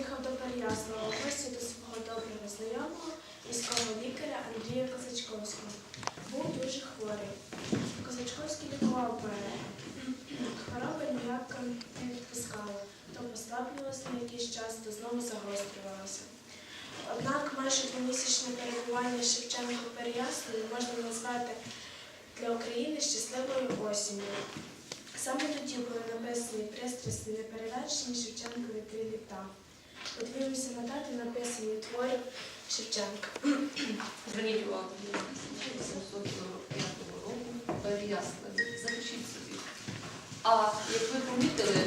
Їхав до Переяслава гості до свого доброго знайомого, військового лікаря Андрія Козачковського. Був дуже хворий. Козачковський лікував мене. Хвороба ніяк не відпускала. То послаблювалася на якийсь час, то знову загострювалася. Однак майже двомісячне перебування Шевченка в можна назвати для України щасливою осінню. Саме тоді були написані пристрасні неперевершені Шевченкові три літа. Подивимося на дати написані творів Шевченка. Зверніть увагу, 1745 року Переяславі. Запишіть собі. А як ви помітили,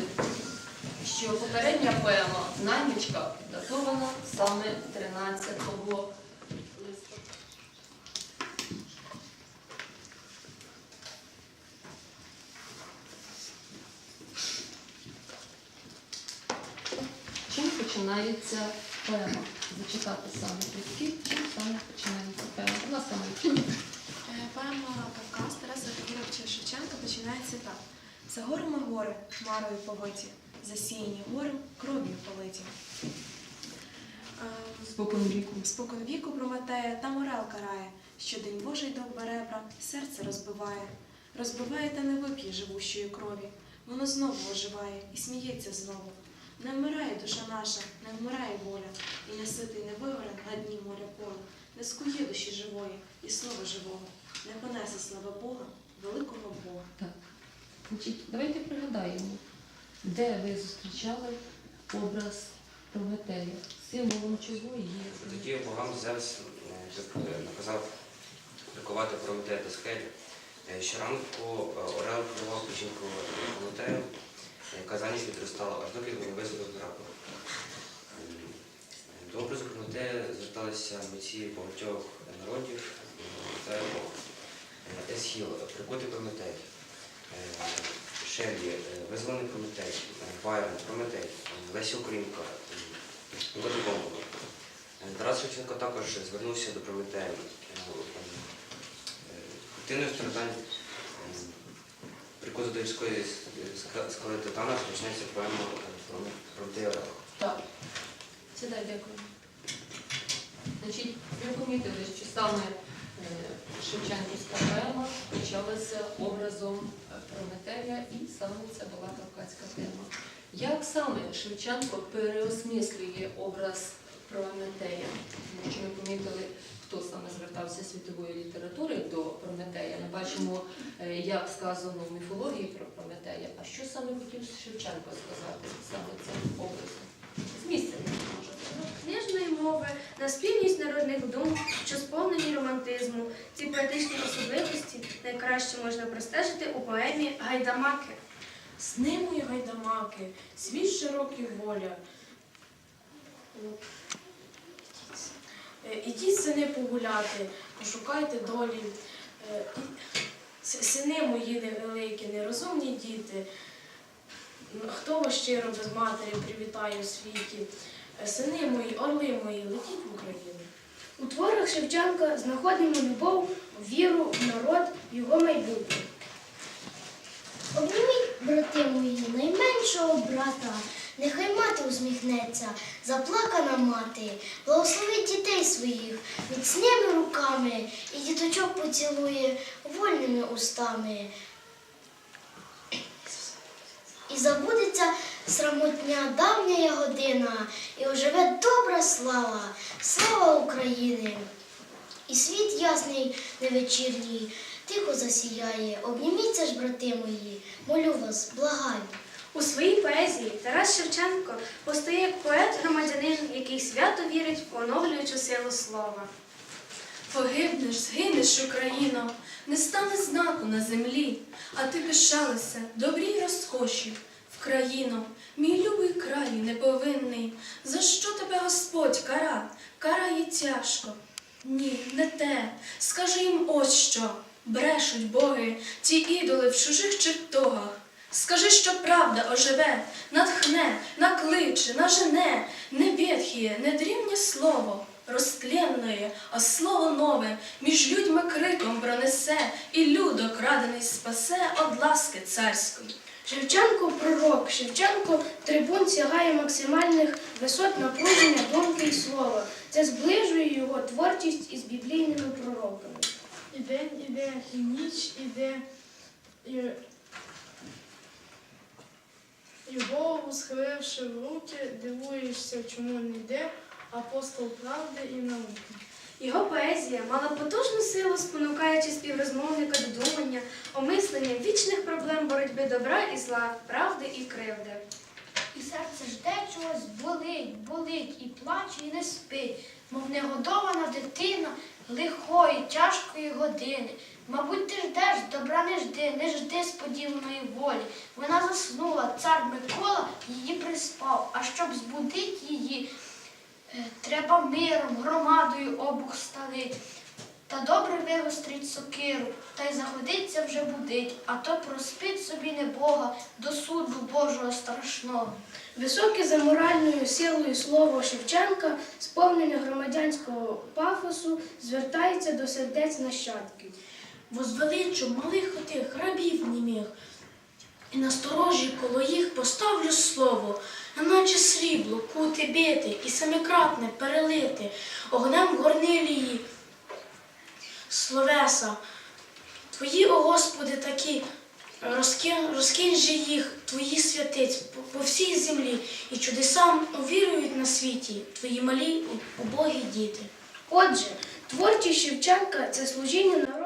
що попередня поема Наймичка датована саме 13 листопада. Чим починається поема? Зачитати саме рядки, чим саме починається поема? Будь ласка. Е, Поема Кавказ Тараса Григоровича Шевченка починається так. За горами гори, хмарою повиті, засіяні горем, кров'ю политі. Е, Спокон віку. Спокон віку Прометея та морал карає, що день Божий довбе ребра, серце розбиває. Розбиває та не вип'є живущої крові. Воно знову оживає і сміється знову. Не вмирає душа наша, не вмирає воля, і не ситий, не вигоре на дні моря поля, не скує душі живої і слова живого, не понесе слава Бога, великого Бога. Так. Значить, давайте пригадаємо, де ви зустрічали образ Прометея, символом чого є. Тоді богам Зевс е, наказав прикувати Прометея до скелі. Е, Щоранку е, Орел подавав печінку Прометею, яка відростала, аж доки прапор. Ем, До образу Прометея зверталися митці багатьох народів е, та епох. Е, Есхіл, прикутий Прометей, е, Шеллі, е, визволений Прометей, е, Байрон, Прометей, е, Леся Українка, е, Бомбова. Е, Тарас Шевченко також звернувся до Прометея. Картиною страждань е, ска- скали Титана почнеться поема е, про Орел. Так. Сідай, дякую. Значить, ви помітили, що саме е, Шевченківська поема почалася образом е, Прометея, і саме це була кавказька тема. Як саме Шевченко переосмислює образ Прометея? Тому що ми помітили, хто саме звертався з світової літератури до Прометея. Ми бачимо, е, як сказано в міфології про Прометея. А що саме хотів Шевченко сказати саме цим образом? З місця може сказати. книжної мови на спільність народних дум, що сповнені романтизму. Ці поетичні особливості найкраще можна простежити у поемі Гайдамаки. Сни мої гайдамаки, світ широкий воля. Е, Ідіть сини погуляти, пошукайте долі. Е, Сини мої невеликі, нерозумні діти. Хто вас щиро без матері привітає у світі? Е, Сини мої, орли мої, летіть в Україну. У творах Шевченка знаходимо любов, віру в народ, в його майбутнє. Обніміть, брати мої, найменшого брата, нехай мати усміхнеться, заплакана мати, благословить дітей своїх міцними руками і діточок поцілує вольними устами. І забудеться срамотня давня година, і оживе добра слава, слава України. І світ ясний невечірній, тихо засіяє. Обніміться ж, брати мої, молю вас, благаю. У своїй поезії Тарас Шевченко постає як поет-громадянин, який свято вірить в оновлюючу силу слова. Погибнеш, згинеш, Україно, не стане знаку на землі, а ти пишалася добрій розкоші в країну, мій любий краю неповинний. За що тебе Господь кара? Карає тяжко. Ні, не те. Скажи їм ось що. Брешуть боги, ті ідоли в чужих чертогах. Скажи, що правда оживе, натхне, накличе, нажене, не ветхіє, не дрівнє слово, розтлінної, а слово нове між людьми криком пронесе, і людок радений спасе од ласки царської. Шевченко пророк, Шевченко трибун сягає максимальних висот напруження думки і слова. Це зближує його творчість із біблійними пророками. І день іде, і ніч іде, і, і голову схиливши в руки, дивуєшся, чому не йде апостол правди і науки. Його поезія мала потужну силу, спонукаючи співрозмовника до думання, омислення вічних проблем боротьби добра і зла, правди і кривди. І серце жде чогось, болить, болить, і плаче, і не спить, мов негодована дитина лихої, тяжкої години. Мабуть, ти ждеш, добра не жди, не жди сподіваної волі. Вона заснула, цар Микола її приспав, а щоб збудить її, е, треба миром, громадою обух сталить. Та добре вигострить сокиру, та й заходиться вже будить, а то проспить собі небога до суду Божого страшного. Високе за моральною силою слово Шевченка, сповнене громадянського пафосу, звертається до сердець нащадків. Возвеличу малих отих рабів німих, і насторожі коло їх поставлю слово, наче срібло, кути бити і семикратне перелити, огнем горнилії словеса. Твої, о Господи, такі, розкинь, розкинь же їх, твої святиць по, по всій землі, і чудесам увірують на світі, твої малі убогі діти. Отже, творчість Шевченка це служіння народу.